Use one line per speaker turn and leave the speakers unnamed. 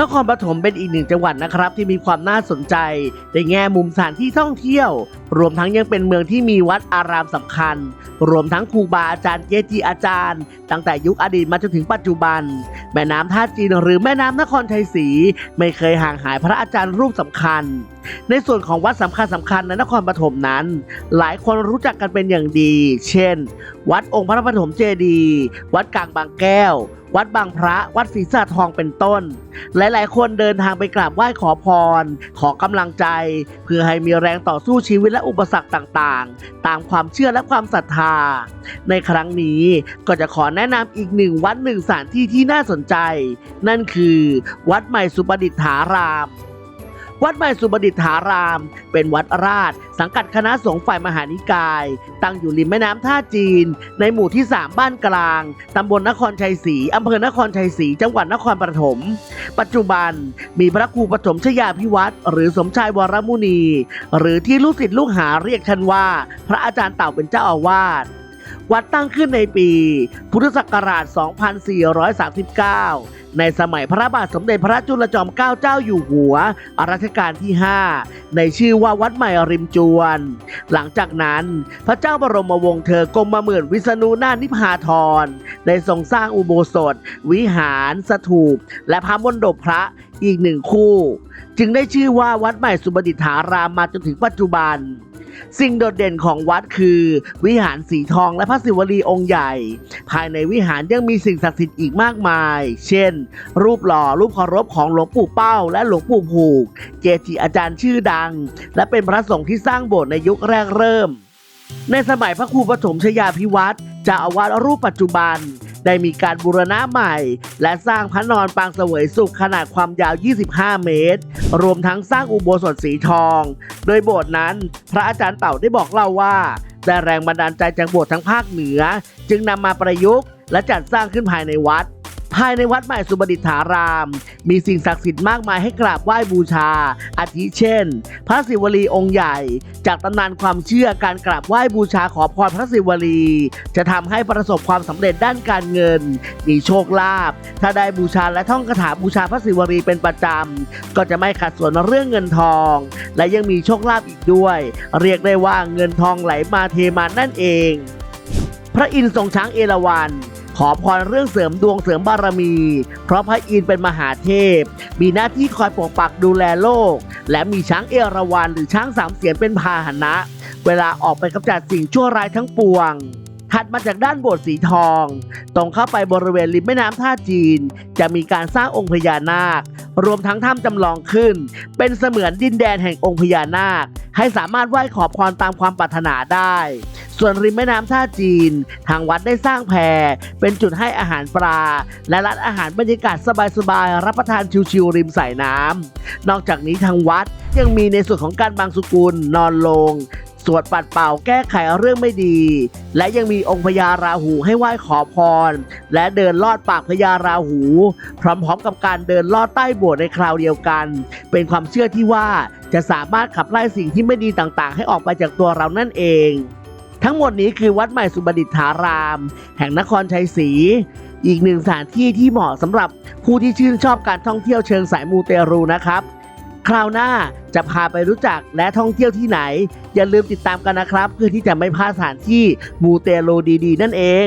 นครปฐมเป็นอีกหนึ่งจังหวัดนะครับ ที่มีความน่าสนใจในแง่มุมสถานที่ท่องเที่ยว รวมทั้งยังเป็นเมืองที่มีวัดอารามสำคัญ รวมทั้งครูบาอาจารย์เกจิอาจารย์ ตั้งแต่ยุคอดีตมาจนถึงปัจจุบัน แม่น้ำท่าจีนหรือแม่น้ำนครชัยศรีไม่เคยห่างหายพระอาจารย์รูปสำคัญ ในส่วนของวัดสำคัญสำคัญในนครปฐมนั้น หลายคนรู้จักกันเป็นอย่างดี เช่น วัดองค์พระปฐมเจดีย์วัดกลางบางแก้ว วัดบางพระ วัดศรีสะทองเป็นต้น หลายๆ คนเดินทางไปกราบไหว้ขอพร ขอกำลังใจ เพื่อให้มีแรงต่อสู้ชีวิตและอุปสรรคต่างๆ ตามความเชื่อและความศรัทธา ในครั้งนี้ก็จะขอแนะนำอีกหนึ่งวัดหนึ่งสถานที่ที่น่าสนใจ นั่นคือ วัดใหม่สุประดิษฐาราม วัดใหม่สุประดิษฐาราม เป็นวัดราช สังกัดคณะสงฆ์ฝ่ายมหานิกาย ตั้งอยู่ริมแม่น้ำท่าจีน ในหมู่ที่ 3 บ้านกลางตำบลนครชัยศรีอำเภอนครชัยศรีจังหวัดนครปฐมปัจจุบันมีพระครูปฐมชยาพิวัตรหรือสมชายวรมุนี หรือที่ลูกศิษย์ลูกหาเรียกท่านว่า พระอาจารย์เต่าเป็นเจ้าอาวาสวัดตั้งขึ้นในปี พุทธศักราช 2439 ในสมัยพระบาทสมเด็จพระจุลจอมเกล้าเจ้าอยู่หัวรัชกาลที่ 5 ในชื่อว่าวัดใหม่ริมจวน หลังจากนั้นพระเจ้าบรมวงศ์เธอกรมหมื่นวิษณุนาถนิพาธรได้ทรงสร้างอุโบสถ วิหาร สถูป และพระมณฑปพระอีกหนึ่งคู่ จึงได้ชื่อว่าวัดใหม่สุบดิษฐารามมาจนถึงปัจจุบัน สิ่งโดดเด่นของวัดคือ วิหารสีทองและพระศิวลีองค์ใหญ่ ภายในวิหารยังมีสิ่งศักดิ์สิทธิ์อีกมากมาย เช่น รูปหล่อรูปเคารพของหลวงปู่เป้า และหลวงปู่ผูก เกจิอาจารย์ชื่อดัง และเป็นพระสงฆ์ที่สร้างโบสถ์ในยุคแรกเริ่ม ในสมัยพระครูปฐมชยาพิวัตรเจ้าอาวาสรูปปัจจุบัน ได้มีการบูรณะใหม่ และสร้างพระนอนปางเสวยสุขขนาดความยาว 25 เมตร รวมทั้งสร้างอุโบสถสีทอง โดยโบสถ์นั้น พระอาจารย์เต่าได้บอกเล่าว่าได้แรงบันดาลใจจากโบสถ์ทั้งภาคเหนือ จึงนำมาประยุกต์และจัดสร้างขึ้นภายในวัด ภายในวัดใหม่สุบดิษฐาราม มีสิ่งศักดิ์สิทธิ์มากมายให้กราบไหว้บูชา อาทิเช่น พระศิวลีองค์ใหญ่ จากตำนานความเชื่อการกราบไหว้บูชาขอพรพระศิวลี จะทำให้ประสบความสำเร็จด้านการเงิน มีโชคลาภถ้าได้บูชาและท่องคาถาบูชาพระศิวลีเป็นประจำก็จะไม่ขัดสนเรื่องเงินทอง และยังมีโชคลาภอีกด้วย เรียกได้ว่าเงินทองไหลมาเทมานั่นเอง พระอินทร์ทรงช้างเอราวัณ ขอพรเรื่องเสริมดวงเสริมบารมี เพราะพระอินทร์เป็นมหาเทพ มีหน้าที่คอยปกปักดูแลโลก และมีช้างเอราวัณหรือช้างสามเสียนเป็นพาหนะ เวลาออกไปกำจัดสิ่งชั่วร้ายทั้งปวงถัดมาจากด้านโบสถ์สีทอง ตรงเข้าไปบริเวณริมแม่น้ำท่าจีน จะมีการสร้างองค์พญานาค รวมทั้งถ้ำจำลองขึ้น เป็นเสมือนดินแดนแห่งองค์พญานาค ให้สามารถไหว้ขอพรตามความปรารถนาได้ ส่วนริมแม่น้ำท่าจีน ทางวัดได้สร้างแพเป็นจุดให้อาหารปลา และร้านอาหารบรรยากาศสบายๆ รับประทานชิวๆริมสายน้ำนอกจากนี้ทางวัดยังมีในส่วนของการบางสุกุลนอนลงสวดปัดเป่าแก้ไขเรื่องไม่ดี และยังมีองค์พญาราหูให้ไหว้ขอพร และเดินลอดปากพญาราหู พร้อมๆกับการเดินลอดใต้โบสถ์ในคราวเดียวกัน เป็นความเชื่อที่ว่าจะสามารถขับไล่สิ่งที่ไม่ดีต่างๆ ให้ออกไปจากตัวเรานั่นเอง ทั้งหมดนี้คือวัดใหม่สุบดิษฐาราม แห่งนครชัยศรีอีกหนึ่งสถานที่ที่เหมาะสำหรับผู้ที่ชื่นชอบการท่องเที่ยวเชิงสายมูเตรูนะครับ คราวหน้าจะพาไปรู้จักและท่องเที่ยวที่ไหน อย่าลืมติดตามกันนะครับ เพื่อที่จะไม่พลาดสถานที่มูเตรูดีๆ นั่นเอง